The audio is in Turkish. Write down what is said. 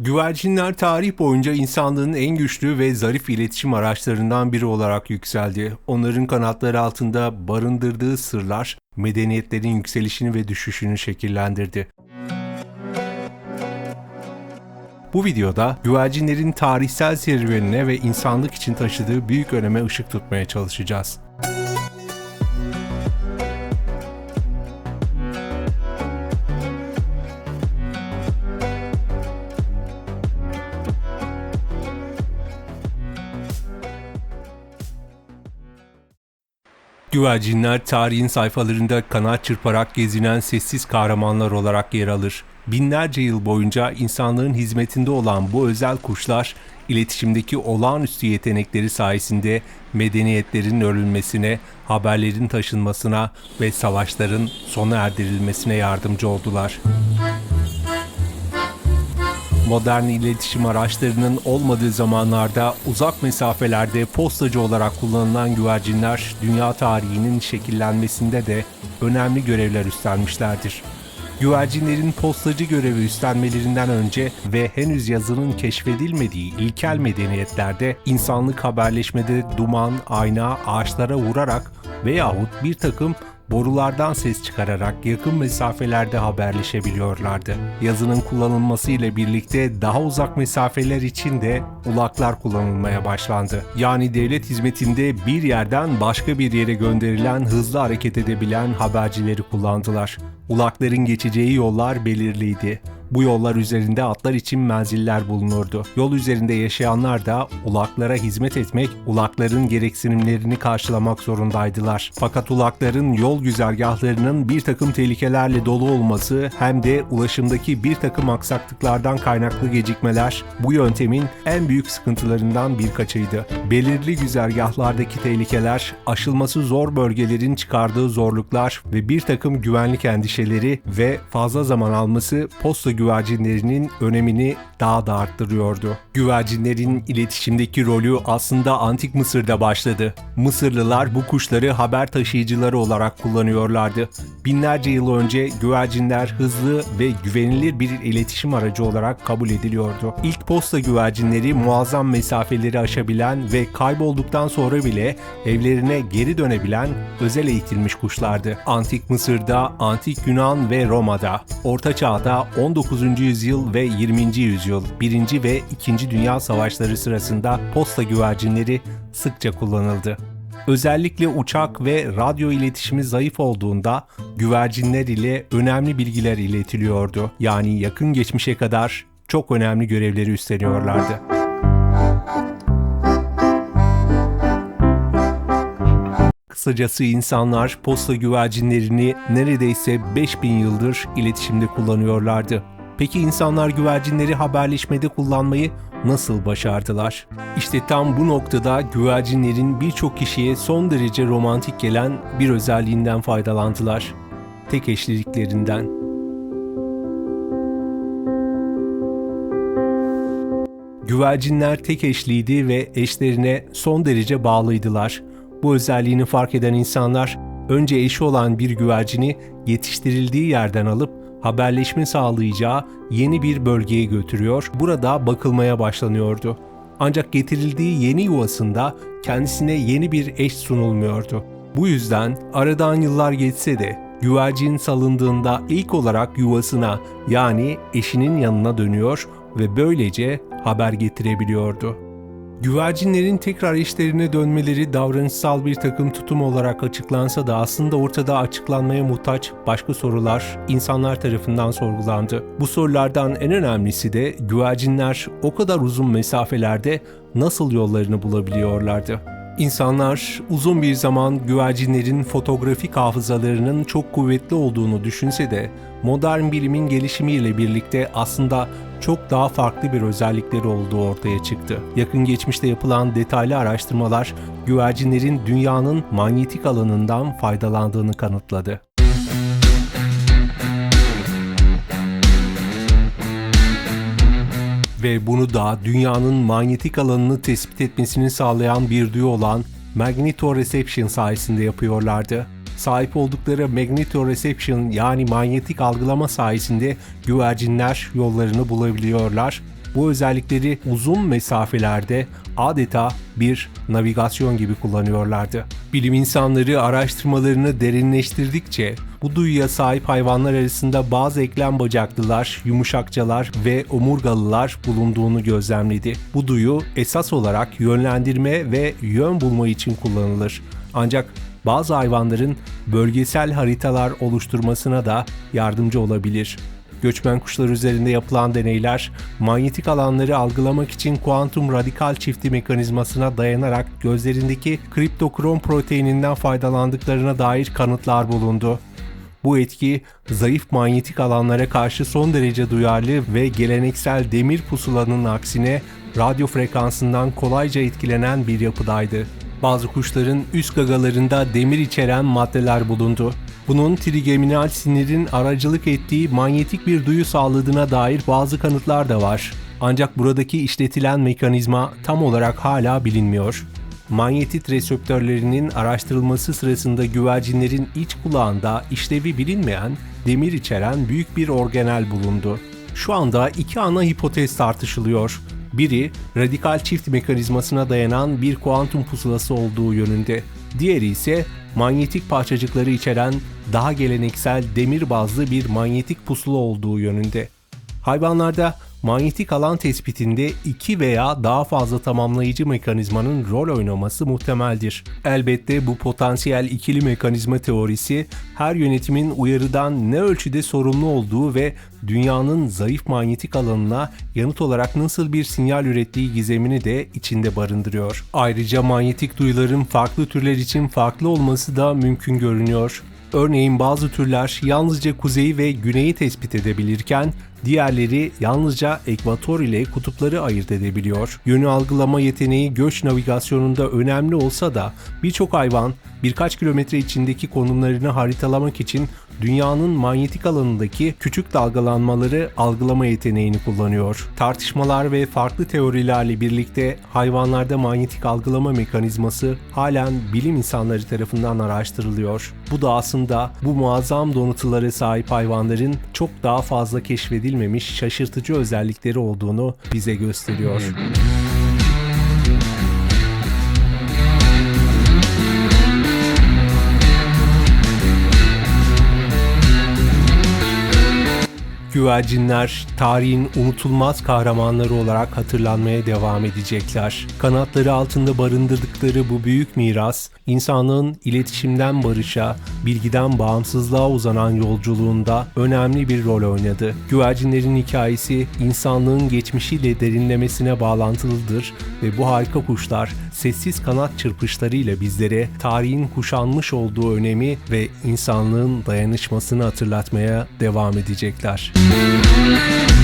Güvercinler tarih boyunca insanlığın en güçlü ve zarif iletişim araçlarından biri olarak yükseldi. Onların kanatları altında barındırdığı sırlar medeniyetlerin yükselişini ve düşüşünü şekillendirdi. Bu videoda güvercinlerin tarihsel serüvenine ve insanlık için taşıdığı büyük öneme ışık tutmaya çalışacağız. Güvercinler tarihin sayfalarında kanat çırparak gezinen sessiz kahramanlar olarak yer alır. Binlerce yıl boyunca insanlığın hizmetinde olan bu özel kuşlar, iletişimdeki olağanüstü yetenekleri sayesinde medeniyetlerin örülmesine, haberlerin taşınmasına ve savaşların sona erdirilmesine yardımcı oldular modern iletişim araçlarının olmadığı zamanlarda uzak mesafelerde postacı olarak kullanılan güvercinler dünya tarihinin şekillenmesinde de önemli görevler üstlenmişlerdir. Güvercinlerin postacı görevi üstlenmelerinden önce ve henüz yazının keşfedilmediği ilkel medeniyetlerde insanlık haberleşmede duman, ayna, ağaçlara vurarak veyahut bir takım borulardan ses çıkararak yakın mesafelerde haberleşebiliyorlardı. Yazının kullanılması ile birlikte daha uzak mesafeler için de ulaklar kullanılmaya başlandı. Yani devlet hizmetinde bir yerden başka bir yere gönderilen hızlı hareket edebilen habercileri kullandılar. Ulakların geçeceği yollar belirliydi. Bu yollar üzerinde atlar için menziller bulunurdu. Yol üzerinde yaşayanlar da ulaklara hizmet etmek, ulakların gereksinimlerini karşılamak zorundaydılar. Fakat ulakların yol güzergahlarının bir takım tehlikelerle dolu olması hem de ulaşımdaki bir takım aksaklıklardan kaynaklı gecikmeler bu yöntemin en büyük sıkıntılarından birkaçıydı. Belirli güzergahlardaki tehlikeler, aşılması zor bölgelerin çıkardığı zorluklar ve bir takım güvenlik endişeleri ve fazla zaman alması posta güvercinlerinin önemini daha da arttırıyordu. Güvercinlerin iletişimdeki rolü aslında Antik Mısır'da başladı. Mısırlılar bu kuşları haber taşıyıcıları olarak kullanıyorlardı. Binlerce yıl önce güvercinler hızlı ve güvenilir bir iletişim aracı olarak kabul ediliyordu. İlk posta güvercinleri muazzam mesafeleri aşabilen ve kaybolduktan sonra bile evlerine geri dönebilen özel eğitilmiş kuşlardı. Antik Mısır'da, Antik Yunan ve Roma'da, Orta Çağ'da 19. yüzyıl ve 20. yüzyıl 1. ve 2. Dünya Savaşları sırasında posta güvercinleri sıkça kullanıldı. Özellikle uçak ve radyo iletişimi zayıf olduğunda güvercinler ile önemli bilgiler iletiliyordu. Yani yakın geçmişe kadar çok önemli görevleri üstleniyorlardı. Kısacası insanlar posta güvercinlerini neredeyse 5000 yıldır iletişimde kullanıyorlardı. Peki insanlar güvercinleri haberleşmede kullanmayı nasıl başardılar? İşte tam bu noktada güvercinlerin birçok kişiye son derece romantik gelen bir özelliğinden faydalandılar. Tek eşliliklerinden. Güvercinler tek eşliydi ve eşlerine son derece bağlıydılar. Bu özelliğini fark eden insanlar önce eşi olan bir güvercini yetiştirildiği yerden alıp haberleşme sağlayacağı yeni bir bölgeye götürüyor. Burada bakılmaya başlanıyordu. Ancak getirildiği yeni yuvasında kendisine yeni bir eş sunulmuyordu. Bu yüzden aradan yıllar geçse de güvercin salındığında ilk olarak yuvasına yani eşinin yanına dönüyor ve böylece haber getirebiliyordu. Güvercinlerin tekrar işlerine dönmeleri davranışsal bir takım tutum olarak açıklansa da aslında ortada açıklanmaya muhtaç başka sorular insanlar tarafından sorgulandı. Bu sorulardan en önemlisi de güvercinler o kadar uzun mesafelerde nasıl yollarını bulabiliyorlardı? İnsanlar uzun bir zaman güvercinlerin fotoğrafik hafızalarının çok kuvvetli olduğunu düşünse de modern bilimin gelişimiyle birlikte aslında çok daha farklı bir özellikleri olduğu ortaya çıktı. Yakın geçmişte yapılan detaylı araştırmalar güvercinlerin dünyanın manyetik alanından faydalandığını kanıtladı. Ve bunu da dünyanın manyetik alanını tespit etmesini sağlayan bir düğü olan magnetoreception sayesinde yapıyorlardı. Sahip oldukları magnetoreception yani manyetik algılama sayesinde güvercinler yollarını bulabiliyorlar bu özellikleri uzun mesafelerde adeta bir navigasyon gibi kullanıyorlardı. Bilim insanları araştırmalarını derinleştirdikçe bu duyuya sahip hayvanlar arasında bazı eklem bacaklılar, yumuşakçalar ve omurgalılar bulunduğunu gözlemledi. Bu duyu esas olarak yönlendirme ve yön bulma için kullanılır. Ancak bazı hayvanların bölgesel haritalar oluşturmasına da yardımcı olabilir. Göçmen kuşlar üzerinde yapılan deneyler, manyetik alanları algılamak için kuantum radikal çifti mekanizmasına dayanarak gözlerindeki kriptokrom proteininden faydalandıklarına dair kanıtlar bulundu. Bu etki zayıf manyetik alanlara karşı son derece duyarlı ve geleneksel demir pusulanın aksine radyo frekansından kolayca etkilenen bir yapıdaydı. Bazı kuşların üst gagalarında demir içeren maddeler bulundu. Bunun trigeminal sinirin aracılık ettiği manyetik bir duyu sağladığına dair bazı kanıtlar da var. Ancak buradaki işletilen mekanizma tam olarak hala bilinmiyor. Manyetit reseptörlerinin araştırılması sırasında güvercinlerin iç kulağında işlevi bilinmeyen demir içeren büyük bir organel bulundu. Şu anda iki ana hipotez tartışılıyor. Biri radikal çift mekanizmasına dayanan bir kuantum pusulası olduğu yönünde. Diğeri ise manyetik parçacıkları içeren daha geleneksel demir bazlı bir manyetik pusula olduğu yönünde. Hayvanlarda manyetik alan tespitinde iki veya daha fazla tamamlayıcı mekanizmanın rol oynaması muhtemeldir. Elbette bu potansiyel ikili mekanizma teorisi her yönetimin uyarıdan ne ölçüde sorumlu olduğu ve dünyanın zayıf manyetik alanına yanıt olarak nasıl bir sinyal ürettiği gizemini de içinde barındırıyor. Ayrıca manyetik duyuların farklı türler için farklı olması da mümkün görünüyor. Örneğin bazı türler yalnızca kuzeyi ve güneyi tespit edebilirken diğerleri yalnızca ekvator ile kutupları ayırt edebiliyor. Yönü algılama yeteneği göç navigasyonunda önemli olsa da birçok hayvan birkaç kilometre içindeki konumlarını haritalamak için dünyanın manyetik alanındaki küçük dalgalanmaları algılama yeteneğini kullanıyor. Tartışmalar ve farklı teorilerle birlikte hayvanlarda manyetik algılama mekanizması halen bilim insanları tarafından araştırılıyor. Bu da aslında bu muazzam donatılara sahip hayvanların çok daha fazla keşfedilmemiş şaşırtıcı özellikleri olduğunu bize gösteriyor. Güvercinler tarihin unutulmaz kahramanları olarak hatırlanmaya devam edecekler. Kanatları altında barındırdıkları bu büyük miras, insanlığın iletişimden barışa, bilgiden bağımsızlığa uzanan yolculuğunda önemli bir rol oynadı. Güvercinlerin hikayesi insanlığın geçmişiyle derinlemesine bağlantılıdır ve bu harika kuşlar sessiz kanat çırpışlarıyla bizlere tarihin kuşanmış olduğu önemi ve insanlığın dayanışmasını hatırlatmaya devam edecekler. Música